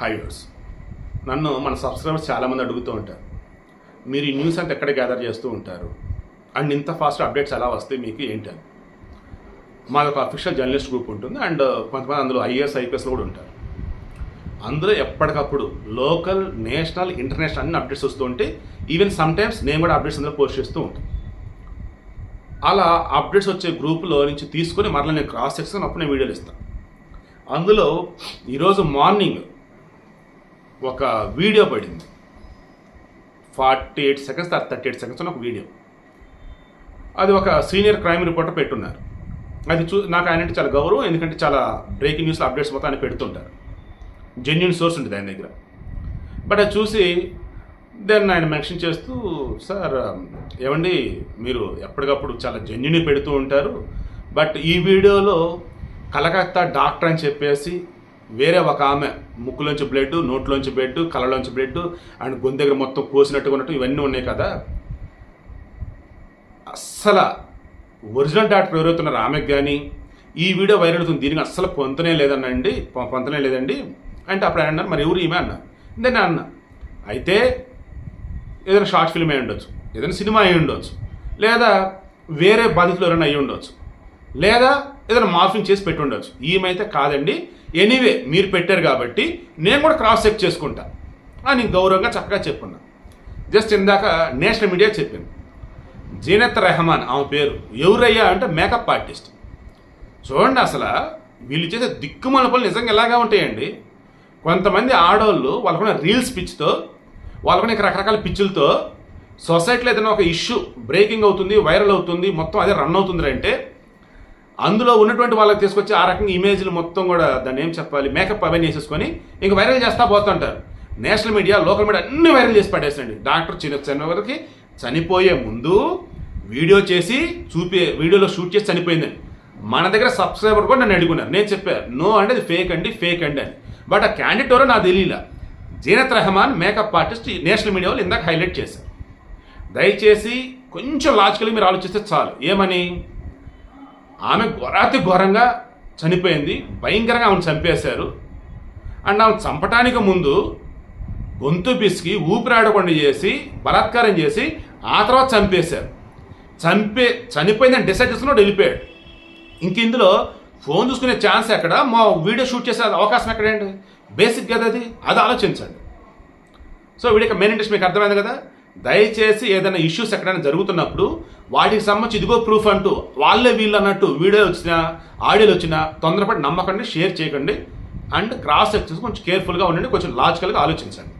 హైవర్స్. నన్ను మన సబ్స్క్రైబర్స్ చాలామంది అడుగుతూ ఉంటారు. మీరు ఈ న్యూస్ అంతా ఎక్కడ గ్యాదర్ చేస్తూ ఉంటారు? అండ్ ఇంత ఫాస్ట్ అప్డేట్స్ ఎలా వస్తాయి మీకు ఏంటి మాది ఒక అఫీషియల్ జర్నలిస్ట్ గ్రూప్ ఉంటుంది. అండ్ కొంతమంది అందులో ఐఏఎస్ ఐపీఎస్లో కూడా ఉంటారు. అందులో ఎప్పటికప్పుడు లోకల్ నేషనల్ ఇంటర్నేషనల్ అన్ని అప్డేట్స్ వస్తూ ఉంటే ఈవెన్ సమ్ టైమ్స్ నేను కూడా అప్డేట్స్ అందులో పోస్ట్ చేస్తూ ఉంటాను అలా అప్డేట్స్ వచ్చే గ్రూప్లో నుంచి తీసుకొని మరలా నేను క్రాస్ సెక్షన్ అప్పుడు నేను వీడియోలు ఇస్తాను అందులో ఈరోజు మార్నింగ్ ఒక వీడియో పడింది. Forty eight seconds thirty eight seconds ఒక వీడియో. అది ఒక సీనియర్ క్రైమ్ రిపోర్టర్ పెట్టున్నారు. అది చూ నాకు ఆయన అంటే చాలా గౌరవం ఎందుకంటే చాలా బ్రేకింగ్ న్యూస్ అప్డేట్స్ మొత్తం ఆయన పెడుతుంటారు. జెన్యున్ సోర్స్ ఉంటుంది ఆయన దగ్గర. బట్ అది చూసి దెన్ ఆయన మెన్షన్ చేస్తూ సార్ ఏమండి మీరు ఎప్పటికప్పుడు చాలా జెన్యున్ పెడుతూ ఉంటారు. బట్ ఈ వీడియోలో కలకత్తా డాక్టర్ అని చెప్పేసి వేరే ఒక ఆమె ముక్కులోంచి బ్లడ్ నోట్లోంచి బ్లడ్ కళ్ళలోంచి బ్లడ్ అండ్ గొంతు దగ్గర మొత్తం కోసినట్టుగా ఉన్నట్టు ఇవన్నీ ఉన్నాయి కదా. అస్సలు ఒరిజినల్ డాక్టర్ ఎవరైతున్నారు ఆమెకు కానీ ఈ వీడియో వైరల్ అవుతుంది దీనికి అస్సలు పొంతనే లేదనండి పొంతనే లేదండి. అంటే అప్పుడు ఆయన అన్నారు మరి ఎవరు ఈమె? అన్న. నేను అన్న. అయితే ఏదైనా షార్ట్ ఫిల్మ్ అయి ఉండొచ్చు ఏదైనా సినిమా అయి ఉండొచ్చు లేదా వేరే బాధితులు ఎవరైనా అయి ఉండొచ్చు. లేదా ఏదైనా మార్ఫింగ్ చేసి పెట్టి ఉండొచ్చు ఈమెయితే కాదండి. ఎనీవే మీరు పెట్టారు కాబట్టి నేను కూడా క్రాస్ చెక్ చేసుకుంటా. అని గౌరవంగా చక్కగా చెప్పున్నా. జస్ట్ ఇందాక నేషనల్ మీడియా చెప్పింది. జీనత్ రెహమాన్ ఆమె పేరు. ఎవరయ్యా అంటే మేకప్ ఆర్టిస్ట్. చూడండి అసలు వీళ్ళు చేసే దిక్కుమాల పనులు నిజంగా ఎలాగా ఉంటాయండి? కొంతమంది ఆడవాళ్ళు వాళ్ళకున్న రీల్స్ పిచ్తో వాళ్ళకున్న రకరకాల పిచ్చులతో సొసైటీలో ఏదైనా ఒక ఇష్యూ బ్రేకింగ్ అవుతుంది వైరల్ అవుతుంది మొత్తం అదే రన్ అవుతుంది అంటే అందులో ఉన్నటువంటి వాళ్ళకి తీసుకొచ్చి ఆ రకంగా ఇమేజ్లు మొత్తం కూడా దాన్ని ఏం చెప్పాలి? మేకప్ అవన్నీ వేసేసుకొని ఇంక వైరల్ చేస్తా పోతుంటారు. నేషనల్ మీడియా లోకల్ మీడియా అన్ని వైరల్ చేసి పడేసండి డాక్టర్ చిన్న చిన్నవరికి చనిపోయే ముందు వీడియో చేసి చూపే వీడియోలో షూట్ చేసి చనిపోయిందని మన దగ్గర సబ్స్క్రైబర్ కూడా నన్ను అడుగున్నారు. నేను చెప్పాను నో అంటే అది ఫేక్ అండి ఫేక్ అండి అని. బట్ ఆ క్యాండిడేట్ ఎవరో నాకు తెలియలా. Zeenat Rehman makeup artist national media వాళ్ళు ఇందాక హైలైట్ చేశారు. దయచేసి కొంచెం లాజికల్గా మీరు ఆలోచిస్తే చాలు. ఏమని? ఆమె ఘోరాతి ఘోరంగా చనిపోయింది. భయంకరంగా ఆమెను చంపేశారు. అండ్ ఆమె చంపటానికి ముందు గొంతు పిసికి ఊపిరాడకుండా చేసి బలాత్కారం చేసి ఆ తర్వాత చంపేశారు. చంపే చనిపోయిందని డిసైడ్ చేసుకున్నాడు వెళ్ళిపోయాడు. ఇంక ఇందులో ఫోన్ చూసుకునే ఛాన్స్ ఎక్కడ? మా వీడియో షూట్ చేసే అవకాశం ఎక్కడండి బేసిక్ కదా అది. అది ఆలోచించండి. సో వీడియో మెయిన్ ఇంట్రెస్ట్ మీకు అర్థమైంది కదా? దయచేసి ఏదైనా ఇష్యూస్ ఎక్కడైనా జరుగుతున్నప్పుడు వాటికి సంబంధించి ఇదిగో ప్రూఫ్ అంటూ వాళ్ళే వీళ్ళు అన్నట్టు వీడియోలు వచ్చినా ఆడియోలు వచ్చినా తొందరపడి నమ్మకండి షేర్ చేయకండి. అండ్ క్రాస్ చెక్ చేసి కొంచెం కేర్ఫుల్గా ఉండండి కొంచెం లాజికల్గా ఆలోచించండి.